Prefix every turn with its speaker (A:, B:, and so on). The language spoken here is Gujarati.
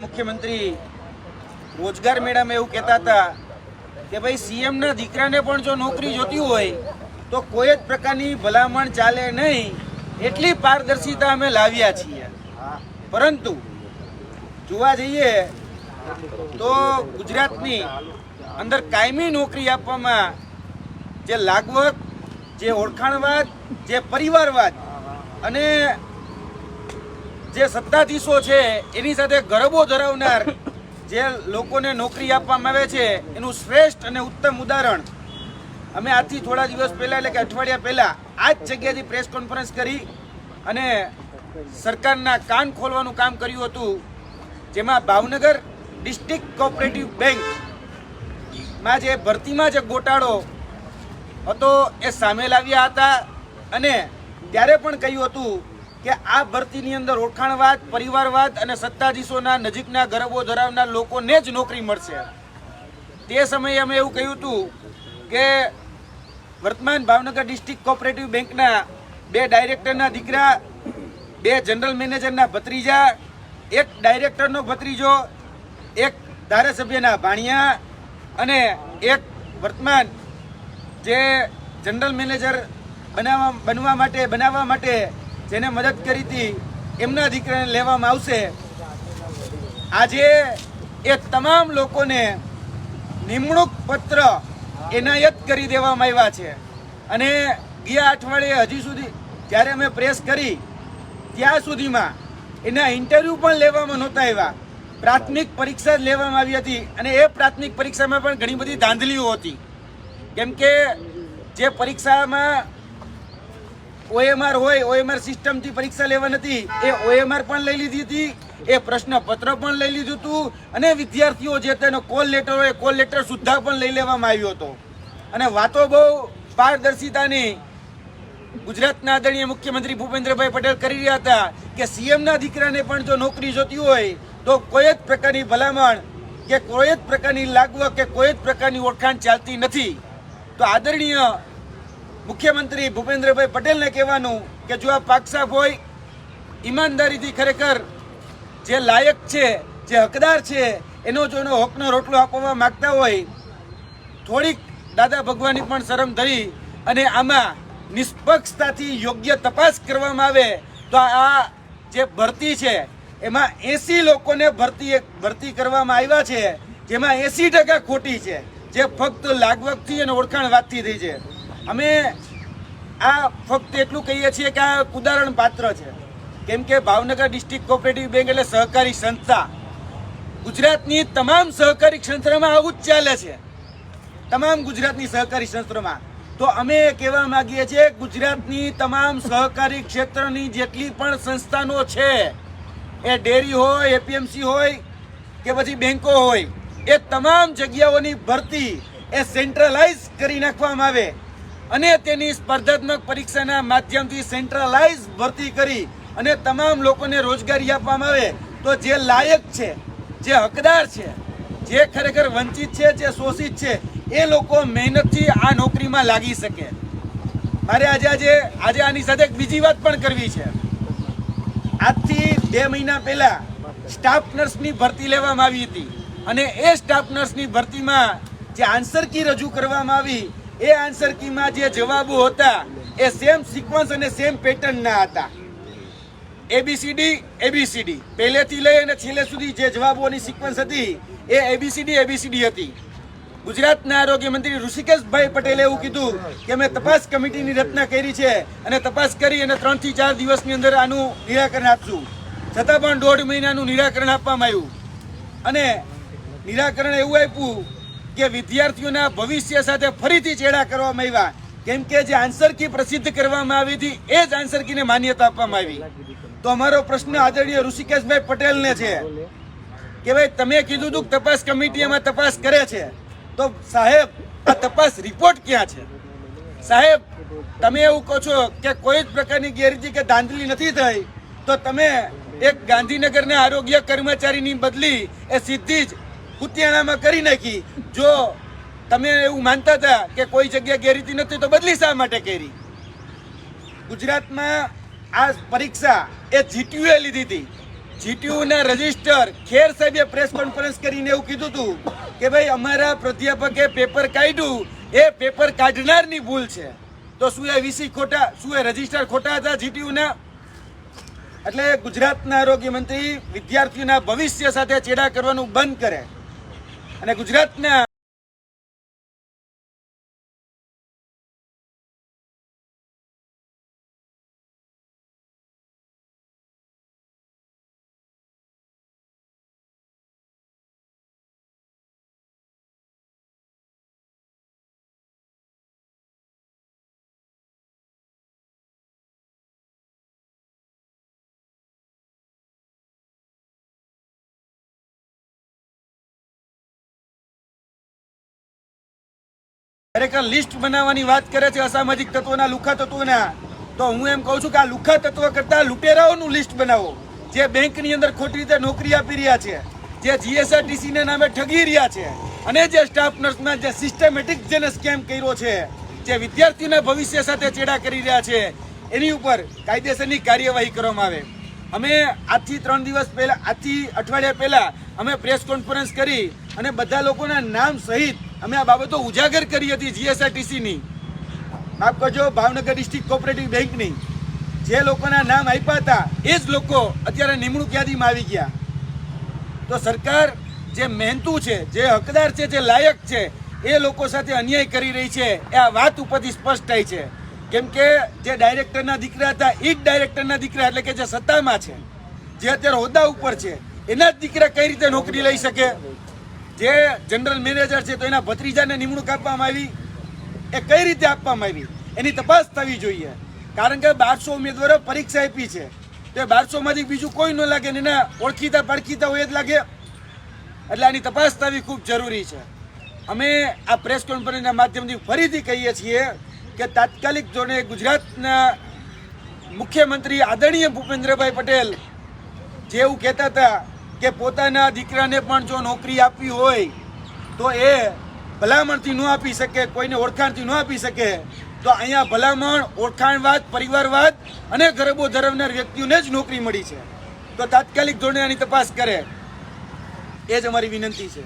A: મુખ્યમંત્રી રોજગાર મેળામાં એવું કહેતા હતા કે ભાઈ સીએમના દીકરાને પણ જો નોકરી જોતી હોય, તો કોઈ જ પ્રકારની ભલામણ ચાલે નહીં, એટલી પારદર્શિતા અમે લાવ્યા છીએ. પરંતુ જોવા જઈએ તો ગુજરાતની અંદર કાયમી નોકરી આપવામાં જે લાગવત જે ઓળખાણવાદ, જે પરિવારવાદ અને જે સત્તાધીશો છે, એની સાથે ગરબો ધરાવનાર જે લોકોને નોકરી આપવામાં આવે છે, એનું શ્રેષ્ઠ અને ઉત્તમ ઉદાહરણ. અમે આજથી થોડા દિવસ પહેલા, એટલે કે અઠવાડિયા પહેલા, આ જ જગ્યાથી પ્રેસ કોન્ફરન્સ કરી અને સરકારના કાન ખોલવાનું કામ કર્યું હતું, જેમાં ભાવનગર ડિસ્ટ્રિક્ટ કોઓપરેટિવ બેંકમાં જે ભરતીમાં જે ગોટાળો હતો, એ સામે લાવ્યા હતા અને ત્યારે પણ કહ્યું હતું કે આ ભરતીની અંદર ઓળખાણવાદ, પરિવારવાદ અને સત્તાધીશોના નજીકના ગરબો ધરાવનાર લોકોને જ નોકરી મળશે. તે સમયે અમે એવું કહ્યું હતું કે વર્તમાન ભાવનગર ડિસ્ટ્રિક્ટ કોઓપરેટિવ બેંકના બે ડાયરેક્ટરના દીકરા, બે જનરલ મેનેજરના ભત્રીજા, એક ડાયરેક્ટરનો ભત્રીજો, એક ધારાસભ્યના ભાણિયા અને એક વર્તમાન જે જનરલ મેનેજર બનાવવા બનવા માટે બનાવવા માટે જેને મદદ કરી હતી, એમના દીકરાને લેવામાં આવશે. આજે એ તમામ લોકોને નિમણૂક પત્ર એનાયત કરી દેવામાં આવ્યા છે. અને ગયા અઠવાડિયે હજી સુધી જ્યારે અમે પ્રેસ કરી, ત્યાં સુધીમાં એના ઇન્ટરવ્યૂ પણ લેવામાં નહોતા આવ્યા. પ્રાથમિક પરીક્ષા જ લેવામાં આવી હતી અને એ પ્રાથમિક પરીક્ષામાં પણ ઘણી બધી ધાંધલીઓ હતી. કેમ કે જે પરીક્ષામાં ઓએમઆર હોય, ઓએમઆર સિસ્ટમથી પરીક્ષા લેવા નથી. એ ઓએમઆર પણ લઈ લીધી હતી, એ પ્રશ્નપત્ર પણ લઈ લીધું હતું અને વિદ્યાર્થીઓ જે તેનો કોલ લેટર હોય, કોલ લેટર સુદ્ધા પણ લઈ લેવામાં આવ્યો હતો. અને વાતો બહુ પારદર્શિતાની. ગુજરાતના આદરણીય મુખ્યમંત્રી ભૂપેન્દ્રભાઈ પટેલ કરી રહ્યા હતા કે સીએમના દીકરાને પણ જો નોકરી જોતી હોય, તો કોઈ જ પ્રકારની ભલામણ કે કોઈ જ પ્રકારની લાગવા કે કોઈ જ પ્રકારની ઓળખાણ ચાલતી નથી. તો આદરણીય મુખ્યમંત્રી ભૂપેન્દ્રભાઈ પટેલને કહેવાનું કે જો આ પાકસાફ હોય, ઈમાનદારીથી ખરેખર જે લાયક છે, જે હકદાર છે, એનો જો એનો હકનો રોટલો આપવા માગતા હોય, થોડીક દાદા ભગવાનની પણ શરમ ધરી અને આમાં નિષ્પક્ષતાથી યોગ્ય તપાસ કરવામાં આવે, તો આ જે ભરતી છે, એમાં એસી લોકોને ભરતી ભરતી કરવામાં આવ્યા છે, જેમાં એસી ટકા ખોટી છે, જે ફક્ત લાગવકથી અને ઓળખાણ વાતથી થઈ છે. અમે આ ફક્ત એટલું કહીએ છીએ કે આ ઉદાહરણ પાત્ર છે. કેમ કે ભાવનગર ડિસ્ટ્રિક્ટ કોઓપરેટિવ બેંક એટલે સહકારી સંસ્થા. ગુજરાતની તમામ સહકારી સંસ્થામાં આવું જ ચાલે છે. તમામ ગુજરાતની સહકારી સંસ્થામાં તો અમે કહેવા માગીએ છીએ ગુજરાતની તમામ સહકારી ક્ષેત્રની જેટલી પણ સંસ્થાનો છે, એ ડેરી હોય, એપીએમસી હોય કે પછી બેંકો હોય, એ તમામ જગ્યાઓની ભરતી એ સેન્ટ્રલાઇઝ કરી નાખવામાં આવે. અને તેની સ્પર્ધાત્મક પરીક્ષાના માધ્યમથી સેન્ટ્રલાઇઝ ભરતી કરી અને તમામ લોકોને રોજગારી આપવામાં આવે તો જે લાયક છે, જે હકદાર છે, જે ખરેખર વંચિત છે, જે શોષિત છે, એ લોકો મહેનતથી આ નોકરીમાં લાગી શકે. મારે આજે આજે આજે આની સાથે બીજી વાત પણ કરવી છે. આજથી બે મહિના પહેલા સ્ટાફ નર્સની ભરતી લેવામાં આવી હતી અને એ સ્ટાફ નર્સની ભરતીમાં જે આન્સર કી રજૂ કરવામાં આવી એ આન્સર કીમાં જે જવાબો હતા, એ સેમ સિક્વન્સ અને સેમ પેટર્નના હતા. A B C D A B C D પહેલેથી લઈ અને છેલ્લે સુધી જે જવાબોની સિક્વન્સ હતી, એ એબીસીડી એબીસીડી હતી. ગુજરાતના આરોગ્ય મંત્રી ઋષિકેશભાઈ પટેલે એવું કીધું કે મેં તપાસ કમિટીની રચના કરી છે અને તપાસ કરી અને ત્રણથી ચાર દિવસની અંદર આનું નિરાકરણ આપશું. છતાં પણ દોઢ મહિનાનું નિરાકરણ આપવામાં આવ્યું. અને નિરાકરણ એવું આપ્યું કે વિદ્યાર્થીઓના ભવિષ્ય સાથે ફરીથી ચેડા કરવામાં આવ્યા. કેમ કે જે આન્સર કી પ્રસિદ્ધ કરવામાં આવી હતી, એ જ આન્સર કીને માન્યતા આપવામાં આવી. તો અમારો પ્રશ્ન આદરણીય ઋષિકેશભાઈ પટેલને છે કે ભાઈ, તમે કીધું હતું કે તપાસ કમિટી એમાં તપાસ કરે છે. તો સાહેબ, આ તપાસ રિપોર્ટ ક્યાં છે? સાહેબ, તમે એવું કહો છો કે કોઈ જ પ્રકારની ગેરરીતિ કે ધાંધલી નથી થઈ, તો તમે એક ગાંધીનગરના આરોગ્ય કર્મચારીની બદલી એ સીધી જ કુતિયાણામાં કરી નાખી. જો તમે એવું માનતા હતા કે કોઈ જગ્યા ગેરરીતિ નથી, તો બદલી શા માટે કરી? ગુજરાતમાં આ પરીક્ષા એ જીટીયુએ લીધી હતી. જીટીયુના રજિસ્ટર ખેર સાહેબે પ્રેસ કોન્ફરન્સ કરીને એવું કીધું હતું કે ભાઈ, અમારા પ્રાધ્યાપકે પેપર કાઢ્યું, એ પેપર કાઢનારની ભૂલ છે. તો શું એ વીસી ખોટા, શું એ રજિસ્ટર ખોટા હતા જીટીયુ ના એટલે ગુજરાતના આરોગ્ય મંત્રી વિદ્યાર્થીઓના ભવિષ્ય સાથે ચેડા કરવાનું બંધ કરે. અને ગુજરાતના ખરેખર લિસ્ટ બનાવવાની વાત કરે છે અસામાજિક તત્વોના લુખા તત્વોના, તો હું એમ કહું છું કે આ લુખા તત્વ કરતા લુટેરાઓનું લિસ્ટ બનાવો, જે બેંકની અંદર ખોટી રીતે નોકરી આપી રહ્યા છે, જે જીએસઆરટીસી ના નામે ઠગી રહ્યા છે, અને જે સ્ટાફ નર્સના જે સિસ્ટમેટિક જેને સ્કેમ કર્યો છે, જે વિદ્યાર્થીઓના ભવિષ્ય સાથે ચેડા કરી રહ્યા છે, એની ઉપર કાયદેસરની કાર્યવાહી કરવામાં આવે. અમે આજથી ત્રણ દિવસ પહેલાં, આજથી અઠવાડિયા પહેલાં અમે પ્રેસ કોન્ફરન્સ કરી અને બધા લોકોના નામ સહિત અમે આ બાબતો ઉજાગર કરી હતી જીએસઆરટીસીની માફ કરજો, ભાવનગર ડિસ્ટ્રિક્ટ કોઓપરેટિવ બેંકની. જે લોકોના નામ આપ્યા હતા, એ જ લોકો અત્યારે નિમણૂક યાદીમાં આવી ગયા. તો સરકાર જે મહેનતુ છે, જે હકદાર છે, જે લાયક છે, એ લોકો સાથે અન્યાય કરી રહી છે, એ આ વાત ઉપરથી સ્પષ્ટ થાય છે. કેમ કે જે ડાયરેક્ટરના દીકરા હતા, એ જ ડાયરેક્ટરના દીકરા એટલે કે જે સત્તામાં છે, જે અત્યારે હોદ્દા ઉપર છે, એના જ દીકરા કઈ રીતે નોકરી લઈ શકે? જે જનરલ મેનેજર છે તો એના ભત્રીજાને નિમણૂક આપવામાં આવી. એ કઈ રીતે આપવામાં આવી? એની તપાસ થવી જોઈએ. કારણ કે બારસો ઉમેદવારો પરીક્ષા આપી છે. તો એ બારસોમાંથી બીજું કોઈ ન લાગે ને એના ઓળખીતા પડખીતા હોય જ લાગે. એટલે આની તપાસ થવી ખૂબ જરૂરી છે. અમે આ પ્રેસ કોન્ફરન્સના માધ્યમથી ફરીથી કહીએ છીએ કે તાત્કાલિક ધોરણે ગુજરાતના મુખ્યમંત્રી આદરણીય ભૂપેન્દ્રભાઈ પટેલ જે એવું કહેતા હતા કે પોતાના દીકરાને પણ જો નોકરી આપવી હોય, તો એ ભલામણથી ન આપી શકે, કોઈને ઓળખાણથી ન આપી શકે, તો અહીંયા ભલામણ, ઓળખાણવાદ, પરિવારવાદ અને ગરબો ધરાવનાર વ્યક્તિઓને જ નોકરી મળી છે. તો તાત્કાલિક ધોરણે આની તપાસ કરે. એ જ અમારી વિનંતી છે.